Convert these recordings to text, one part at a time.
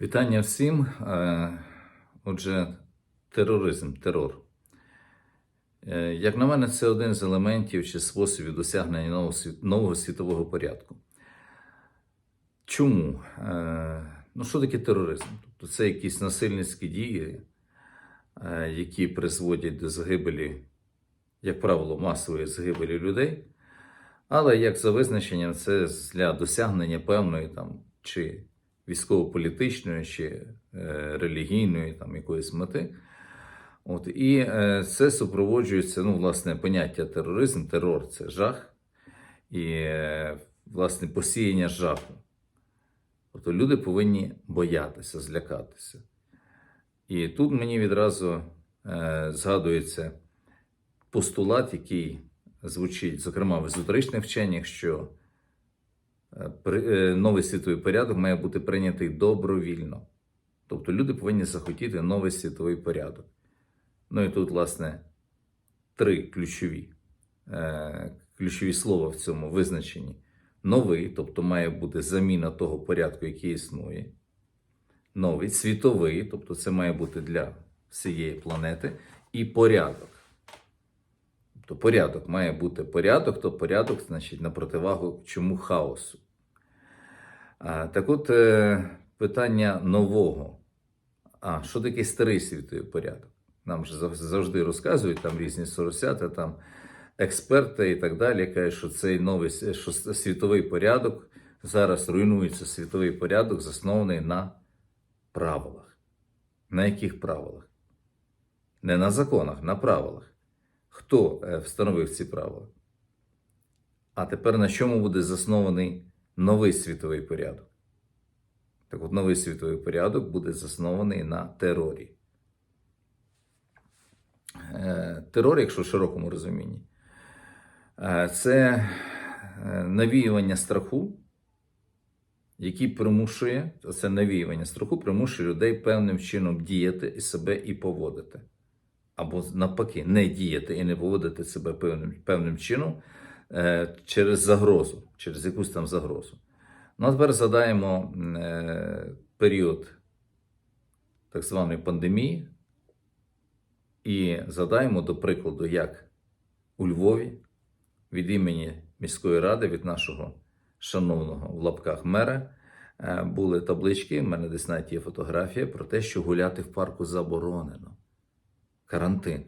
Вітання всім. Е, Отже, тероризм, терор. Е, Як на мене, це один з елементів чи способів досягнення нового, світового порядку. Чому? Е, Ну, що таке тероризм? Тобто це якісь насильницькі дії, які призводять до загибелі, як правило, масової загибелі людей. Але як за визначенням, це для досягнення певної там чи військово-політичної, чи е, релігійної там якоїсь мети. От, і е, це супроводжується, ну, власне, поняття тероризм, терор це жах, і, е, власне, посіяння жаху. Тобто люди повинні боятися, злякатися. І тут мені відразу згадується постулат, який звучить, зокрема, в езотеричних вченнях, що новий світовий порядок має бути прийнятий добровільно. Тобто люди повинні захотіти новий світовий порядок. Ну і тут, власне, три ключові, е, ключові слова в цьому визначенні. Новий, тобто має бути заміна того порядку, який існує. Новий, світовий, тобто це має бути для всієї планети, і порядок. Тобто порядок має бути порядок, то порядок, значить, на противагу чому хаосу. Так от е, питання нового. А що таке старий світовий порядок? Нам ж завжди розказують там різні соросята, там експерти і так далі, кажуть, що цей новий що світовий порядок зараз руйнується світовий порядок, заснований на правилах. На яких правилах? Не на законах, на правилах. Хто е, встановив ці правила? А тепер на чому буде заснований новий світовий порядок? Так от новий світовий порядок буде заснований на терорі. Е, Терор, якщо в широкому розумінні, е, це навіювання страху, який примушує, це навіювання страху примушує людей певним чином діяти і себе і поводити. Або навпаки, не діяти і не поводити себе певним, певним чином е, через загрозу, через якусь там загрозу. Ну, а тепер згадаємо е, період так званої пандемії і згадаємо, до прикладу, як у Львові від імені міської ради, від нашого шановного в лапках мера, е, були таблички, в мене десь навіть є фотографія про те, що гуляти в парку заборонено. Карантин.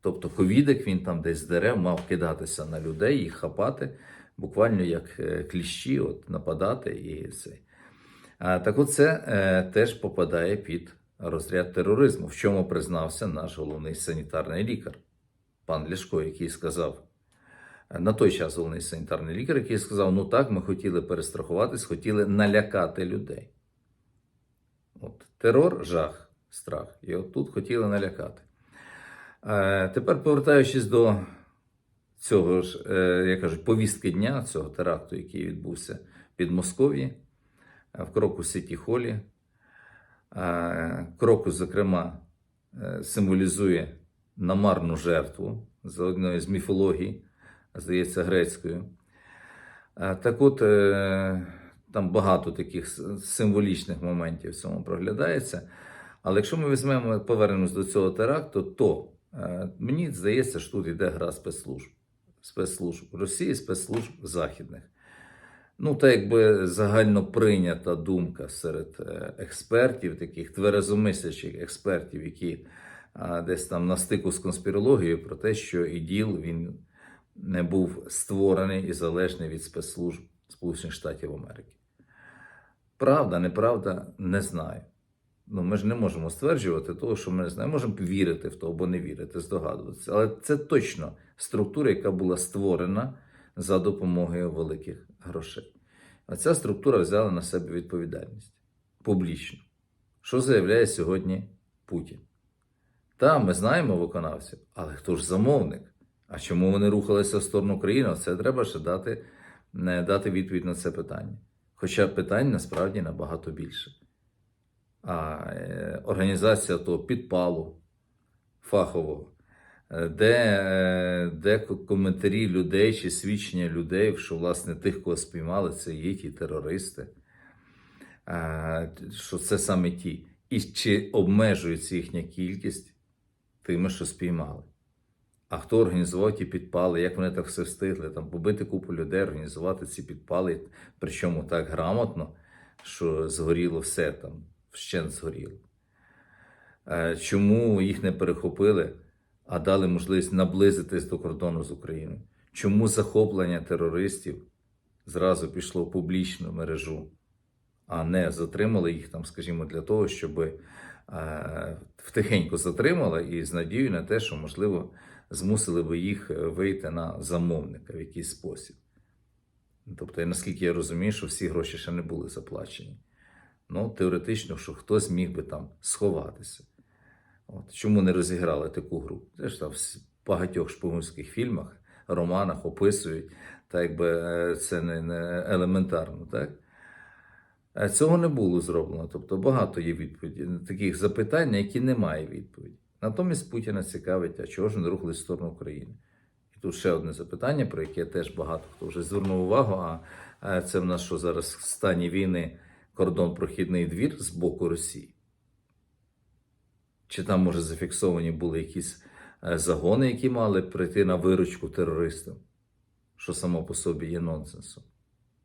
Тобто ковідик він там десь з дерев мав кидатися на людей, їх хапати, буквально як е, кліщі, от, нападати і це. Так от це е, теж попадає під розряд тероризму, в чому признався наш головний санітарний лікар, пан Ляшко, який сказав, е, на той час головний санітарний лікар, який сказав: ну так, ми хотіли перестрахуватись, хотіли налякати людей. От, терор, жах, страх. І от тут хотіли налякати. Е, тепер повертаючись до цього ж, е, як кажуть, повістки дня, цього теракту, який відбувся під Москов'ї, е, в кроку Сіті Холі. Крокус, зокрема, символізує намарну жертву за одною з міфологій, здається, грецькою. Так от, там багато таких символічних моментів в цьому проглядається. Але якщо ми візьмемо, повернемось до цього теракту, то мені здається, що тут йде гра спецслужб. Спецслужб Росії, спецслужб західних. Ну, так якби загально прийнята думка серед е, експертів, таких тверезомислячих експертів, які а, десь там на стику з конспірологією про те, що іділ він не був створений і залежний від спецслужб Сполучених Штатів Америки. Правда, неправда, не знаю. Ну, ми ж не можемо стверджувати того, що ми не знаємо. Можемо вірити в то або не вірити, здогадуватися. Але це точно структура, яка була створена за допомогою великих грошей. А ця структура взяла на себе відповідальність публічно. Що заявляє сьогодні Путін? Та, ми знаємо виконавців, але хто ж замовник? А чому вони рухалися в сторону країни? Це треба ще дати, не дати відповідь на це питання. Хоча питань насправді набагато більше. А е, організація того підпалу фахового, е, де, е, де коментарі людей чи свідчення людей, що власне тих, кого спіймали, це є ті терористи. що це саме ті. І чи обмежується їхня кількість тими, що спіймали. А хто організував ті підпали, як вони так все встигли? Там побити купу людей, організувати ці підпали, причому так грамотно, що згоріло все там, вщент згоріло. Е, Чому їх не перехопили, а дали можливість наблизитись до кордону з Україною? Чому захоплення терористів зразу пішло в публічну мережу, а не затримали їх там, скажімо, для того, щоб е, втихенько затримали і з надією на те, що, можливо, змусили би їх е, вийти на замовника в якийсь спосіб. Тобто, наскільки я розумію, що всі гроші ще не були заплачені. Ну, теоретично, що хтось міг би там сховатися. От. Чому не розіграли таку гру? Це ж там в багатьох шпигунських фільмах, романах описують, так якби е, це не, не елементарно, так? Е, Цього не було зроблено. Тобто багато є відповідей, таких запитань, на які немає відповіді. Натомість Путіна цікавить, а чого ж не рухали в сторону України? І тут ще одне запитання, про яке теж багато хто вже звернув увагу. А е, це в нас що зараз в стані війни кордон прохідний двір з боку Росії. Чи там, може, зафіксовані були якісь е, загони, які мали прийти на виручку терористам, що само по собі є нонсенсом.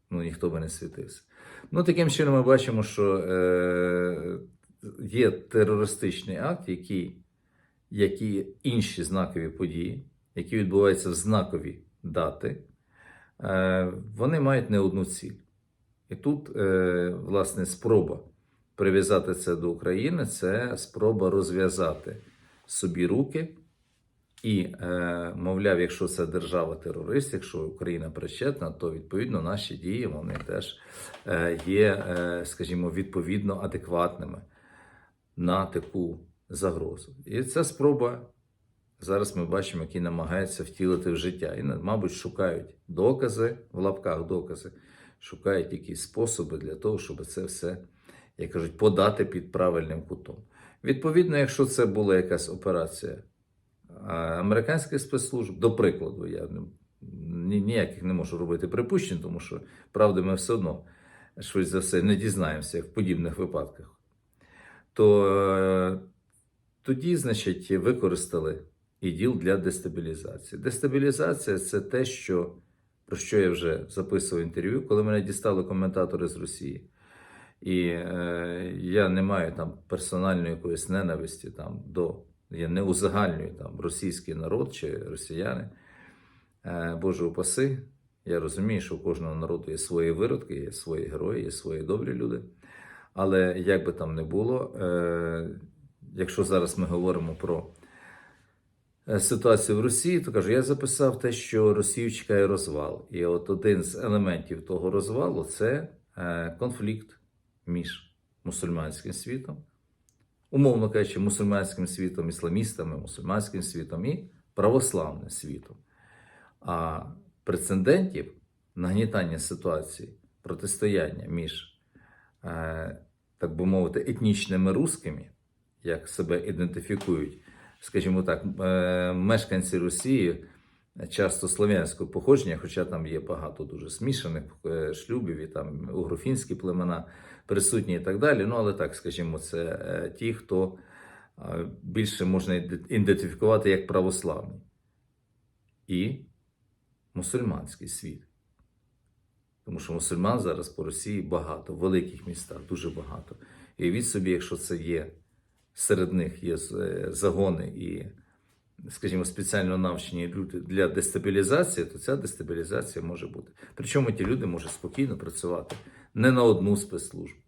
Ну, ніхто би не світився. Ну, таким чином, ми бачимо, що е, є терористичний акт, який, які інші знакові події, які відбуваються в знакові дати, е, вони мають не одну ціль. І тут, е, власне, спроба прив'язати це до України це спроба розв'язати собі руки. І, е, мовляв, якщо це держава-терорист, якщо Україна причетна, то відповідно наші дії вони теж е, є, скажімо, відповідно адекватними на таку загрозу. І ця спроба зараз ми бачимо, які намагаються втілити в життя. І, мабуть, шукають докази, в лапках докази, шукають якісь способи для того, щоб це все, як кажуть, подати під правильним кутом. Відповідно, якщо це була якась операція американських спецслужб, до прикладу, я ніяких не можу робити припущень, тому що правди ми все одно, швидше за все, не дізнаємося в подібних випадках. То е, тоді, значить, використали іділ для дестабілізації. Дестабілізація це те, що, про що я вже записував інтерв'ю, коли мене дістали коментатори з Росії. І е, я не маю там персональної якоїсь ненависті там, до я не узагальнюю там російський народ чи росіяни. Е, Боже упаси. Я розумію, що у кожного народу є свої виродки, є свої герої, є свої добрі люди. Але як би там не було, е, якщо зараз ми говоримо про ситуацію в Росії, то кажу, я записав те, що Росію чекає розвал. І от один з елементів того розвалу це е, конфлікт між мусульманським світом умовно кажучи, мусульманським світом, ісламістами, мусульманським світом і православним світом. А прецедентів нагнітання ситуації, протистояння між, е, так би мовити, етнічними рускими, як себе ідентифікують, скажімо так, е, мешканці Росії. Часто слов'янського походження, хоча там є багато дуже смішаних е, шлюбів, і там угрофінські племена присутні і так далі. Ну, але так, скажімо, це е, ті, хто е, більше можна ідентифікувати як православний і мусульманський світ. Тому що мусульман зараз по Росії багато, в великих містах дуже багато. І від собі, якщо це є, серед них є е, загони і скажімо, спеціально навчені люди для дестабілізації, то ця дестабілізація може бути. Причому ті люди можуть спокійно працювати не на одну спецслужбу.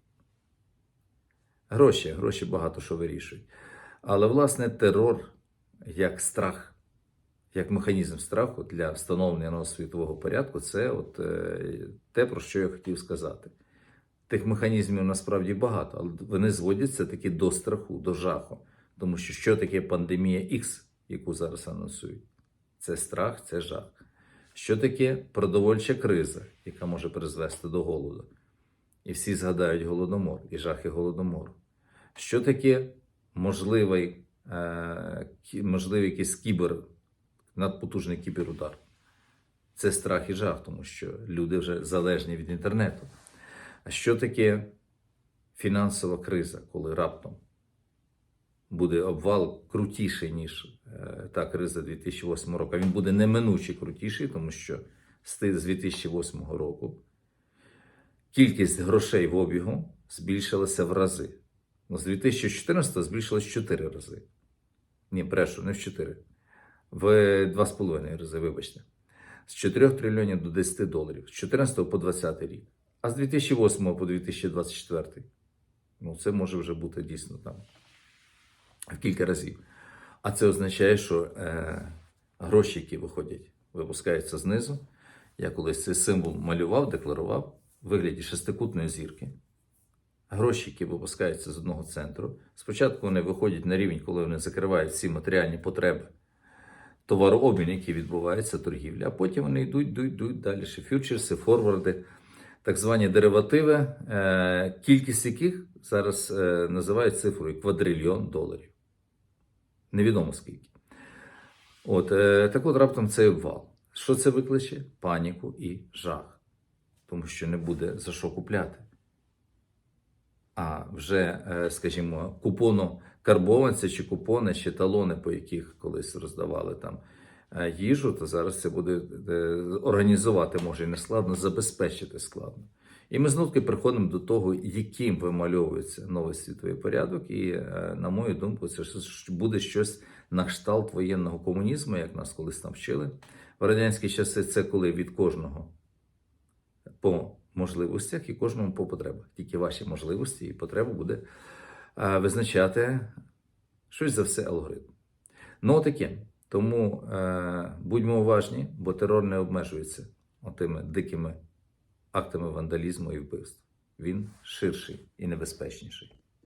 Гроші, гроші багато що вирішують. Але, власне, терор як страх, як механізм страху для встановлення нового світового порядку, це от, е, те, про що я хотів сказати. Тих механізмів насправді багато, але вони зводяться таки до страху, до жаху. Тому що що таке пандемія X? яку зараз анонсують. Це страх, це жах. Що таке продовольча криза, яка може призвести до голоду? І всі згадають голодомор і жахи голодомору. Що таке можливий, е, можливий якийсь кібер, надпотужний кіберудар? Це страх і жах, тому що люди вже залежні від інтернету. А що таке фінансова криза, коли раптом буде обвал крутіший, ніж е, та криза 2008 року. Він буде неминуче крутіший, тому що з 2008 року кількість грошей в обігу збільшилася в рази. Ну, з 2014 збільшилась в 4 рази. Ні, брешу, не в 4. В 2,5 рази, вибачте. З 4 трильйонів до 10 доларів. З 14 по 20 рік. А з 2008 по 2024. Ну, це може вже бути дійсно там в кілька разів. А це означає, що е, гроші, які виходять, випускаються знизу. Я колись цей символ малював, декларував в вигляді шестикутної зірки. Гроші, які випускаються з одного центру. Спочатку вони виходять на рівень, коли вони закривають всі матеріальні потреби, товарообмін, який відбувається, торгівля, а потім вони йдуть, йдуть, йдуть далі. Фьючерси, форварди, так звані деривативи, е, кількість яких зараз е, називають цифрою квадрильйон доларів. Невідомо скільки. От, е, так от раптом цей обвал. Що це викличе? Паніку і жах. Тому що не буде за що купляти. А вже, скажімо, купону карбованця чи купони, чи талони, по яких колись роздавали там їжу, то зараз це буде е, організувати може і не складно, забезпечити складно. І ми знов таки приходимо до того, яким вимальовується новий світовий порядок. І, е, на мою думку, це буде щось на кшталт воєнного комунізму, як нас колись там вчили. В радянські часи це коли від кожного по можливостях і кожному по потребах. Тільки ваші можливості і потреби буде е, визначати щось за все алгоритм. Ну, таке. Тому е, будьмо уважні, бо терор не обмежується отими дикими актами вандалізму і вбивств. Він ширший і небезпечніший.